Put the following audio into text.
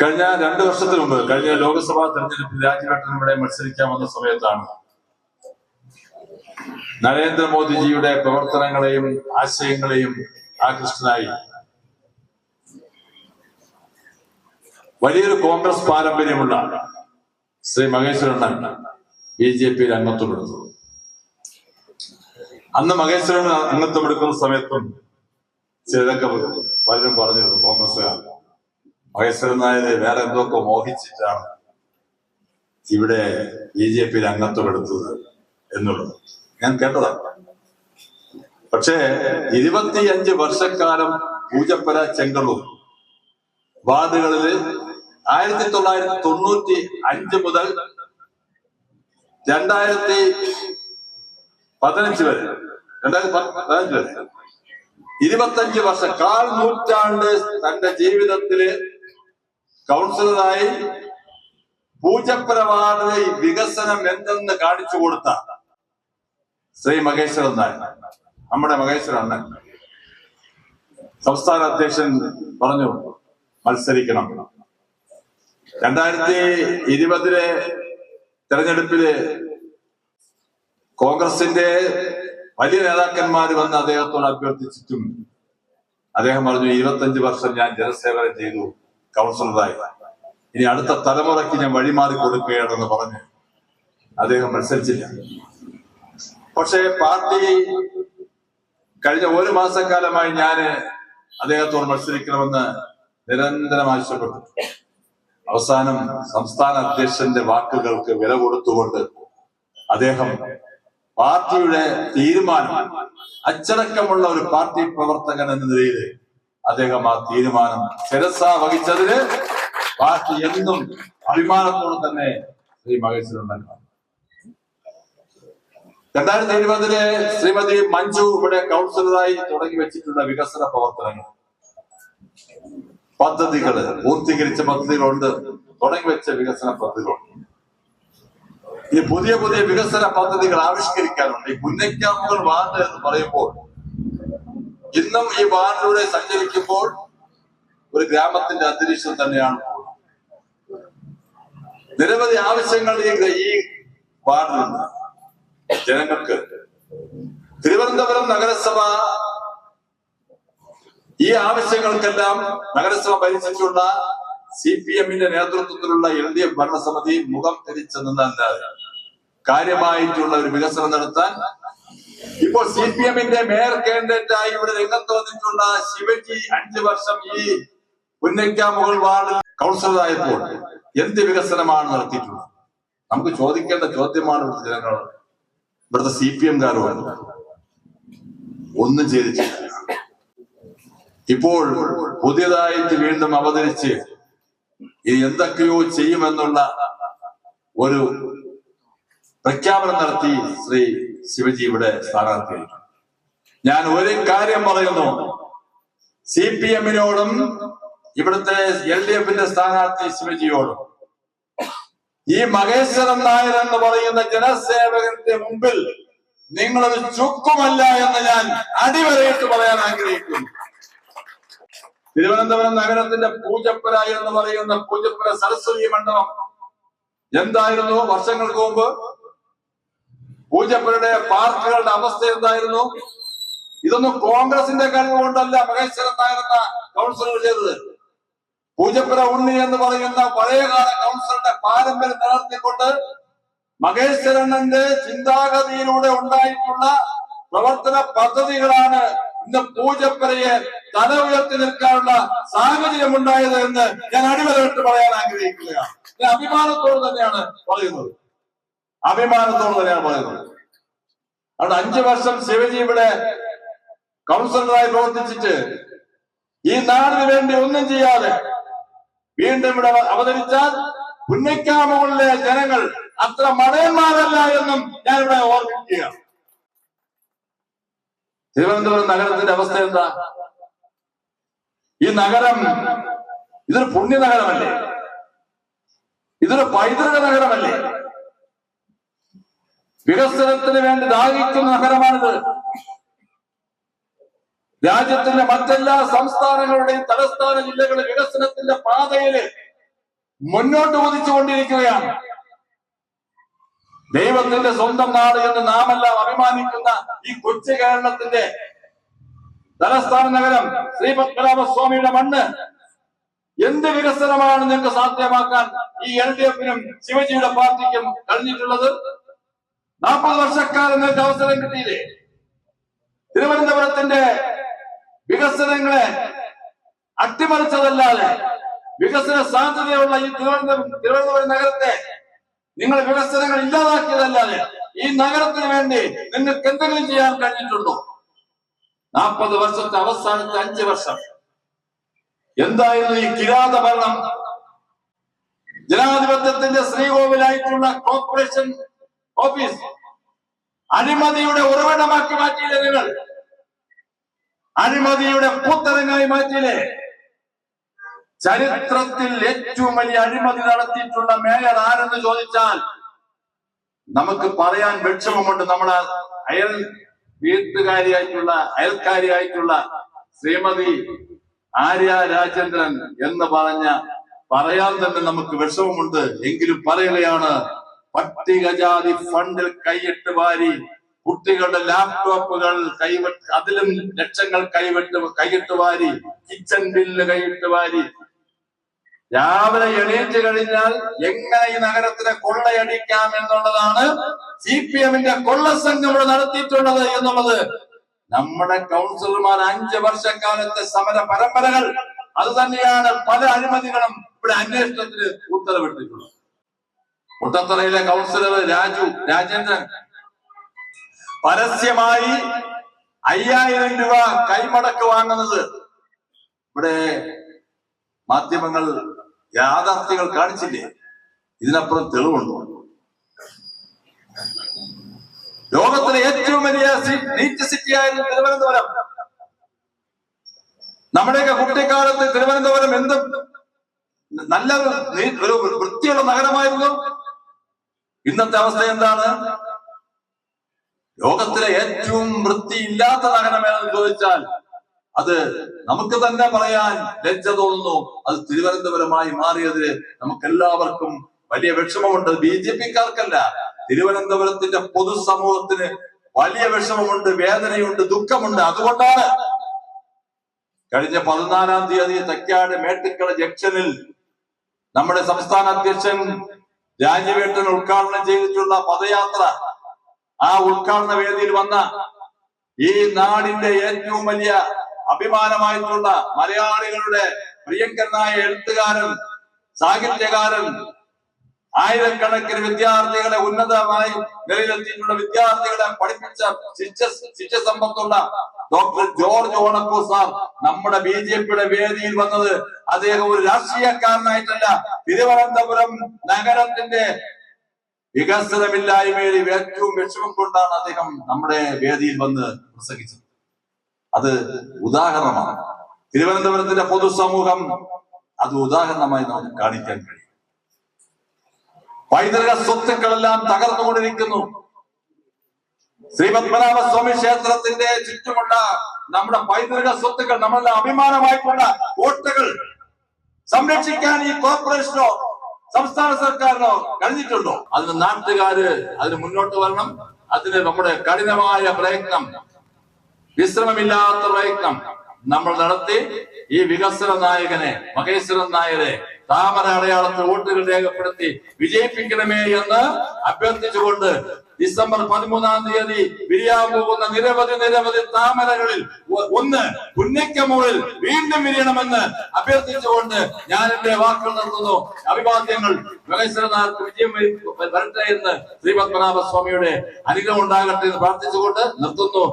കഴിഞ്ഞ രണ്ടു വർഷത്തിന് മുമ്പ് കഴിഞ്ഞ ലോക്സഭാ തെരഞ്ഞെടുപ്പിൽ രാജ്യഘട്ടൻ ഇവിടെ മത്സരിക്കാൻ വന്ന സമയത്താണ് നരേന്ദ്രമോദിജിയുടെ പ്രവർത്തനങ്ങളെയും ആശയങ്ങളെയും ആകൃഷ്ടനായി. വലിയൊരു കോൺഗ്രസ് പാരമ്പര്യമുള്ള ശ്രീ മഹേശ്വരണ്ണൻ ബി ജെ പിയിൽ അംഗത്വം അന്ന് മഹേശ്വരൻ അംഗത്വം എടുക്കുന്ന സമയത്തും ചിലതൊക്കെ പലരും പറഞ്ഞിരുന്നു കോൺഗ്രസ്സുകാർ. നായര് വേറെ എന്തൊക്കെ മോഹിച്ചിട്ടാണ് ഇവിടെ ബി ജെ പിയിൽ അംഗത്വമെടുത്തത് എന്നുള്ളത്? ഞാൻ കേട്ടതാണ് പക്ഷേ ഇരുപത്തിയഞ്ച് വർഷക്കാലം പൂജപ്പര ചെങ്കളൂർ വാർഡുകളിൽ ആയിരത്തി തൊള്ളായിരത്തി തൊണ്ണൂറ്റി അഞ്ച് മുതൽ രണ്ടായിരത്തി പതിനഞ്ച് വരെ രണ്ടായിരത്തി പതിനഞ്ച് വരെ ഇരുപത്തഞ്ച് വർഷം കാൽ നൂറ്റാണ്ട് തന്റെ ജീവിതത്തിൽ കൗൺസിലറായി പൂജപ്പുര വികസനം എന്തെന്ന് കാണിച്ചു കൊടുത്ത ശ്രീ മഹേശ്വരൻ നായർ. നമ്മുടെ മഹേശ്വരൻ അണ്ണൻ. സംസ്ഥാന അധ്യക്ഷൻ പറഞ്ഞു മത്സരിക്കണം. രണ്ടായിരത്തി ഇരുപതിലെ തെരഞ്ഞെടുപ്പിൽ കോൺഗ്രസിന്റെ വലിയ നേതാക്കന്മാർ വന്ന് അദ്ദേഹത്തോട് അഭ്യർത്ഥിച്ചിട്ടും അദ്ദേഹം പറഞ്ഞു ഇരുപത്തഞ്ച് വർഷം ഞാൻ ജനസേവനം ചെയ്തു. കൗൺസിലറായി. ഇനി അടുത്ത തലമുറയ്ക്ക് ഞാൻ വഴിമാറി കൊടുക്കുകയാണെന്ന് പറഞ്ഞ് അദ്ദേഹം മത്സരിച്ചില്ല. പക്ഷേ പാർട്ടി കഴിഞ്ഞ ഒരു മാസക്കാലമായി ഞാൻ അദ്ദേഹത്തോട് മത്സരിക്കണമെന്ന് നിരന്തരം ആവശ്യപ്പെട്ടു. അവസാനം സംസ്ഥാന അധ്യക്ഷന്റെ വാക്കുകൾക്ക് വില കൊടുത്തുകൊണ്ട് അദ്ദേഹം പാർട്ടിയുടെ തീരുമാനം അച്ചടക്കമുള്ള ഒരു പാർട്ടി പ്രവർത്തകൻ എന്ന നിലയിൽ അദ്ദേഹം ആ തീരുമാനം ശിരസ വഹിച്ചതിന് പാർട്ടി എന്നും അഭിമാനത്തോടെ തന്നെ ശ്രീ മഹേശ്വരൻ രണ്ടായിരത്തി ഇരുപതിലെ ശ്രീമതി മഞ്ജു ഇവിടെ കൗൺസിലറായി തുടങ്ങി വെച്ചിട്ടുള്ള വികസന പ്രവർത്തനങ്ങൾ പദ്ധതികൾ പൂർത്തീകരിച്ച പദ്ധതികളുണ്ട് തുടങ്ങി വെച്ച വികസന പദ്ധതികളുണ്ട് ഈ പുതിയ പുതിയ വികസന പദ്ധതികൾ ആവിഷ്കരിക്കാനുണ്ട്. ഈ പുന്നയ്ക്കാമുകൾ വാർഡ് എന്ന് പറയുമ്പോൾ ഇന്നും ഈ വാർഡിലൂടെ സഞ്ചരിക്കുമ്പോൾ ഒരു ഗ്രാമത്തിന്റെ അന്തരീക്ഷം തന്നെയാണ്. നിരവധി ആവശ്യങ്ങൾ ഈ വാർഡിലുണ്ട് ജനങ്ങൾക്ക് തിരുവനന്തപുരം നഗരസഭ ഈ ആവശ്യങ്ങൾക്കെല്ലാം നഗരസഭ ഭരിച്ചിട്ടുള്ള സി പി എമ്മിന്റെ നേതൃത്വത്തിലുള്ള എൽ ഡി എഫ് ഭരണസമിതി മുഖം തിരിച്ചു നിന്നല്ലാതെ കാര്യമായിട്ടുള്ള ഒരു വികസനം നടത്താൻ ഇപ്പോൾ സി പി എമ്മിന്റെ മേയർ കാൻഡിഡേറ്റ് ആയി ഇവിടെ രംഗത്ത് വന്നിട്ടുള്ള ശിവജി അഞ്ചു വർഷം ഈ ഉന്നയിക്കാൻ മുകൾ വാർഡ് കൗൺസിലറായപ്പോൾ എന്ത് വികസനമാണ് നടത്തിയിട്ടുള്ളത്? നമുക്ക് ചോദിക്കേണ്ട ചോദ്യമാണ് ഇവിടുത്തെ ജനങ്ങൾ ഇവിടുത്തെ സി പി എംകാരോട് ഒന്നും ചെയ്തിട്ടില്ല ഇപ്പോൾ പുതിയതായിട്ട് വീണ്ടും അവതരിച്ച് ഇനി എന്തൊക്കെയോ ചെയ്യുമെന്നുള്ള ഒരു പ്രഖ്യാപനം നടത്തി ശ്രീ ശിവജി ഇവിടെ സ്ഥാനാർത്ഥിയായി ഞാൻ ഒരു കാര്യം പറയുന്നു. സി പി എമ്മിനോടും ഇവിടുത്തെ എൽ ഡി എഫിന്റെ സ്ഥാനാർത്ഥി ശിവജിയോടും ഈ മഹേശ്വരൻ നായർ എന്ന് പറയുന്ന ജനസേവകന്റെ മുമ്പിൽ നിങ്ങളൊരു ചുക്കുമല്ല എന്ന് ഞാൻ അടിവരയിട്ട് പറയാൻ ആഗ്രഹിക്കുന്നു. തിരുവനന്തപുരം നഗരത്തിന്റെ പൂജപ്പുര എന്ന് പറയുന്ന പൂജപ്പുര സരസ്വതി മണ്ഡപം എന്തായിരുന്നു വർഷങ്ങൾക്ക് മുമ്പ്? പൂജപ്പുരയുടെ പാർട്ടികളുടെ അവസ്ഥ എന്തായിരുന്നു? ഇതൊന്നും കോൺഗ്രസിന്റെ കഴിവ് കൊണ്ടല്ല മഹേശ്വരൻ കൗൺസിലർ ചെയ്തത്. പൂജപ്പുര ഉണ്ണി എന്ന് പറയുന്ന പഴയകാല കൗൺസിലറുടെ പാരമ്പര്യം നിലനിർത്തിക്കൊണ്ട് മഹേശ്വരണ്ണന്റെ ചിന്താഗതിയിലൂടെ ഉണ്ടായിട്ടുള്ള പ്രവർത്തന പദ്ധതികളാണ് ഇന്ന് പൂജപ്പുരയെ തല ഉയർത്തി നിൽക്കാനുള്ള സാഹചര്യം ഉണ്ടായത് എന്ന് ഞാൻ അടിവരയിട്ട് പറയാൻ ആഗ്രഹിക്കുകയാണ്. ഞാൻ അഭിമാനത്തോട് തന്നെയാണ് പറയുന്നത്. അഭിമാനത്തോട് തന്നെയാണ് പറയുന്നത്. അതുകൊണ്ട് അഞ്ചു വർഷം ശിവജി ഇവിടെ കൗൺസിലറായി പ്രവർത്തിച്ചിട്ട് ഈ നാടിന് വേണ്ടി ഒന്നും ചെയ്യാതെ വീണ്ടും ഇവിടെ അവതരിച്ചാൽ പുന്നക്കാമുകളിലെ ജനങ്ങൾ അത്ര മടയന്മാരല്ല എന്നും ഞാൻ ഇവിടെ ഓർമ്മിക്കുകയാണ് തിരുവനന്തപുരം നഗരത്തിന്റെ അവസ്ഥ എന്താ? ഈ നഗരം ഇതൊരു പുണ്യ നഗരമല്ലേ ഇതൊരു പൈതൃക നഗരമല്ലേ? വികസനത്തിന് വേണ്ടി ദാഹിക്കുന്ന നഗരമാണിത്. രാജ്യത്തിന്റെ മറ്റെല്ലാ സംസ്ഥാനങ്ങളുടെയും തലസ്ഥാന ജില്ലകൾ വികസനത്തിന്റെ പാതയിൽ മുന്നോട്ട് കുതിച്ചുകൊണ്ടിരിക്കുകയാണ്. ദൈവത്തിന്റെ സ്വന്തം നാട് എന്ന് നാമെല്ലാം അഭിമാനിക്കുന്ന ഈ കൊച്ചു കേരളത്തിന്റെ തലസ്ഥാന നഗരം ശ്രീ പത്മനാഭസ്വാമിയുടെ മണ്ണ് എന്ത് വികസനമാണ് നിങ്ങൾക്ക് സാധ്യമാക്കാൻ ഈ എൽ ഡി എഫിനും ശിവജിയുടെ പാർട്ടിക്കും കഴിഞ്ഞിട്ടുള്ളത്? നാൽപ്പത് വർഷക്കാലം നിങ്ങൾക്ക് അവസരം കിട്ടിയില്ലേ? തിരുവനന്തപുരത്തിന്റെ വികസനങ്ങളെ അട്ടിമറിച്ചതല്ലാതെ വികസന സാധ്യതയുള്ള ഈ തിരുവനന്തപുരം തിരുവനന്തപുരം നഗരത്തെ നിങ്ങൾ വികസനങ്ങൾ ഇല്ലാതാക്കിയതല്ലാതെ ഈ നഗരത്തിന് വേണ്ടി നിങ്ങൾക്ക് എന്തെങ്കിലും ചെയ്യാൻ കഴിഞ്ഞിട്ടുണ്ടോ? നാൽപ്പത് വർഷത്തെ അവസാനത്തെ അഞ്ച് വർഷം. എന്തായിരുന്നു ഈ കിരാത ഭരണം? ജനാധിപത്യത്തിന്റെ ശ്രീകോവിലായിട്ടുള്ള കോർപ്പറേഷൻ ഓഫീസ്. അഴിമതിയുടെ ഉറവിടമാക്കി മാറ്റിയില്ലേ നിങ്ങൾ? അഴിമതിയുടെ പൂത്തരങ്ങായി മാറ്റിയില്ലേ? ചരിത്രത്തിൽ ഏറ്റവും വലിയ അഴിമതി നടത്തിയിട്ടുള്ള മേയർ ആരെന്ന് ചോദിച്ചാൽ നമുക്ക് പറയാൻ വെളിച്ചമുണ്ട് നമ്മുടെ അയൽ വീട്ടുകാരിയായിട്ടുള്ള അയൽക്കാരിയായിട്ടുള്ള ശ്രീമതി ആര്യ രാജേന്ദ്രൻ എന്ന് പറഞ്ഞ പറയാൻ തന്നെ നമുക്ക് വിഷമമുണ്ട്. എങ്കിലും പറയുകയാണ് പട്ടികജാതി ഫണ്ടിൽ കൈയിട്ട് വാരി കുട്ടികളുടെ ലാപ്ടോപ്പുകൾ കൈവിട്ട് അതിലും ലക്ഷങ്ങൾ കൈവിട്ട് കൈയിട്ട് വാരി കിച്ചൺ ബില്ല് കൈയിട്ട് വാരി. രാവിലെ എണീറ്റ് കഴിഞ്ഞാൽ എങ്ങനെ ഈ നഗരത്തിനെ കൊള്ളയടിക്കാം എന്നുള്ളതാണ് സി പി എമ്മിന്റെ കൊള്ളസംഘം ഇവിടെ നടത്തിയിട്ടുള്ളത് എന്നുള്ളത്. നമ്മുടെ കൗൺസിലർമാർ അഞ്ച് വർഷക്കാലത്തെ സമര പരമ്പരകൾ അത് തന്നെയാണ് പല അഴിമതികളും ഇവിടെ അന്വേഷണത്തിന് ഉത്തരവിട്ടിട്ടുള്ളത്. മുട്ടത്തറയിലെ കൗൺസിലർ രാജു രാജേന്ദ്രൻ. പരസ്യമായി അയ്യായിരം രൂപ കൈമടക്ക് വാങ്ങുന്നത്. ഇവിടെ മാധ്യമങ്ങൾ യാഥാർത്ഥ്യങ്ങൾ കാണിച്ചില്ലേ? ഇതിനപ്പുറം തെളിവുണ്ടോ. ലോകത്തിലെ ഏറ്റവും വലിയ നീറ്റ് സിറ്റി ആയിരുന്നു തിരുവനന്തപുരം. നമ്മുടെയൊക്കെ കുട്ടിക്കാലത്ത് തിരുവനന്തപുരം എന്തും നല്ല ഒരു വൃത്തിയുള്ള നഗരമായിരുന്നു. ഇന്നത്തെ അവസ്ഥ എന്താണ്? ലോകത്തിലെ ഏറ്റവും വൃത്തിയില്ലാത്ത നഗരം എന്ന് ചോദിച്ചാൽ അത് നമുക്ക് തന്നെ പറയാൻ ലജ്ജ തോന്നുന്നു. അത് തിരുവനന്തപുരമായി മാറിയതിൽ നമുക്ക് എല്ലാവർക്കും വലിയ വിഷമമുണ്ട്. ബി ജെ പിക്കാർക്കല്ല തിരുവനന്തപുരത്തിന്റെ പൊതുസമൂഹത്തിന് വലിയ വിഷമമുണ്ട് വേദനയുണ്ട് ദുഃഖമുണ്ട്. അതുകൊണ്ടാണ് കഴിഞ്ഞ പതിനാലാം തീയതി തക്കാട് മേട്ടുക്കള ജംഗ്ഷനിൽ നമ്മുടെ സംസ്ഥാന അധ്യക്ഷൻ രാജവേട്ടൻ ഉദ്ഘാടനം ചെയ്തിട്ടുള്ള പദയാത്ര ആ ഉദ്ഘാടന വേദിയിൽ വന്ന ഈ നാടിന്റെ ഏറ്റവും വലിയ അഭിമാനമായിട്ടുള്ള മലയാളികളുടെ പ്രിയങ്കരനായ എഴുത്തുകാരൻ സാഹിത്യകാരൻ ആയിരക്കണക്കിന് വിദ്യാർത്ഥികളെ ഉന്നതമായി നിലയിലെത്തിയിട്ടുള്ള വിദ്യാർത്ഥികളെ പഠിപ്പിച്ച ശിക്ഷ ശിക്ഷ സമ്പത്തുള്ള ഡോക്ടർ ജോർജ് ഓണക്കോ സാർ നമ്മുടെ ബി ജെ പിയുടെ വേദിയിൽ വന്നത് അദ്ദേഹം ഒരു രാഷ്ട്രീയക്കാരനായിട്ടല്ല. തിരുവനന്തപുരം നഗരത്തിന്റെ വികസനമില്ലായ്മയിൽ ഏറ്റവും വിഷമം കൊണ്ടാണ് അദ്ദേഹം നമ്മുടെ വേദിയിൽ വന്ന് പ്രസംഗിച്ചത്. അത് ഉദാഹരണമാണ്. തിരുവനന്തപുരത്തിന്റെ പൊതുസമൂഹം അത് ഉദാഹരണമായി നമുക്ക് കാണിക്കാൻ കഴിയും. പൈതൃക സ്വത്തുക്കളെല്ലാം തകർന്നുകൊണ്ടിരിക്കുന്നു. ശ്രീ പത്മനാഭസ്വാമി ക്ഷേത്രത്തിന്റെ ചുറ്റുമുള്ള നമ്മുടെ പൈതൃക സ്വത്തുക്കൾ നമ്മളെ അഭിമാനമായിട്ടുള്ള കോട്ടകൾ സംരക്ഷിക്കാൻ ഈ കോർപ്പറേഷനോ സംസ്ഥാന സർക്കാരിനോ കഴിഞ്ഞിട്ടുണ്ടോ? അതിന് നാട്ടുകാര് അതിന് മുന്നോട്ട് വരണം. അതിന് നമ്മുടെ കഠിനമായ പ്രയത്നം വിശ്രമമില്ലാത്ത പ്രയത്നം നമ്മൾ നടത്തി. ഈ വികസന നായകനെ മഹേശ്വരൻ നായരെ താമര അടയാളത്തിൽ വോട്ടുകൾ രേഖപ്പെടുത്തി വിജയിപ്പിക്കണമേ എന്ന് അഭ്യർത്ഥിച്ചുകൊണ്ട് ഡിസംബർ പതിമൂന്നാം തീയതി വിരിയാൻ പോകുന്ന നിരവധി നിരവധി താമരകളിൽ ഒന്ന് പുന്നയ്ക്കമൂളിൽ വീണ്ടും വിരിയണമെന്ന് അഭ്യർത്ഥിച്ചുകൊണ്ട് ഞാൻ എന്റെ വാക്കുകൾ നടത്തുന്നു അഭിവാദ്യങ്ങൾ മഹേശ്വരനാഥ് വിജയം വരി- വരട്ടെ എന്ന് ശ്രീ പത്മനാഭ സ്വാമിയുടെ അനുഗ്രഹം ഉണ്ടാകട്ടെ എന്ന് പ്രാർത്ഥിച്ചുകൊണ്ട് നിർത്തുന്നു.